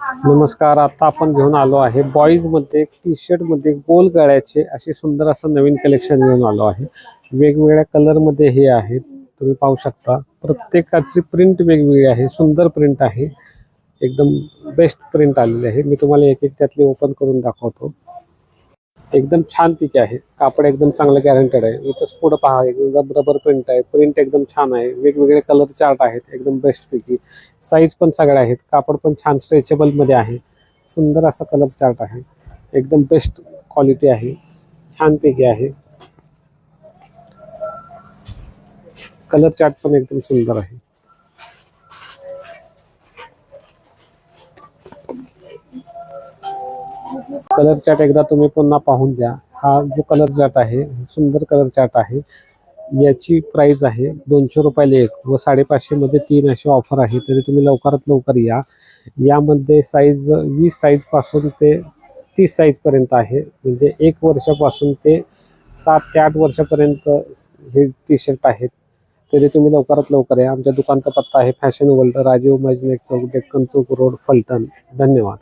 नमस्कार आता आपण घेऊन आलो आहे बॉईजमध्ये टी शर्टमध्ये गोल गळ्याचे असे सुंदर असं नवीन कलेक्शन घेऊन आलो आहे. वेगवेगळ्या कलरमध्ये हे आहेत तुम्ही पाहू शकता. प्रत्येकाची प्रिंट वेगवेगळी आहे सुंदर प्रिंट आहे. एकदम बेस्ट प्रिंट आलेली आहे. मी तुम्हाला एक एक त्यातली ओपन करून दाखवतो. एकदम छान पिके आहे कापड एकदम चांगलं गॅरंटेड आहे. इथंच पुढं पहा एकदम रबर प्रिंट आहे. प्रिंट एकदम छान आहे. वेगवेगळे कलर चार्ट आहेत. एकदम बेस्ट पैकी. साईज पण सगळ्या आहेत. कापड पण छान स्ट्रेचेबलमध्ये आहे. सुंदर असा कलर चार्ट आहे. एकदम बेस्ट क्वालिटी आहे. छान पैकी आहे. कलर चार्ट पण एकदम सुंदर आहे. कलर चार्ट एकदा तुम्ही पुन्हा पाहून द्या हा जो कलर चार्ट आहे सुंदर कलर चार्ट आहे. याची प्राइस आहे दोनशे रुपयाला एक व साडेपाचशेमध्ये तीन अशी ऑफर आहे तरी तुम्ही लवकरात लवकर या. यामध्ये साईज वीस साईजपासून ते तीस साईजपर्यंत आहे. म्हणजे एक वर्षापासून ते सात ते आठ वर्षापर्यंत हे टी शर्ट आहेत. तरी तुम्ही लवकरात लवकर या. आमच्या दुकानचा पत्ता आहे फॅशन वर्ल्ड राजीव मजनेक चौक डेक्कन चौक रोड फलटण. धन्यवाद.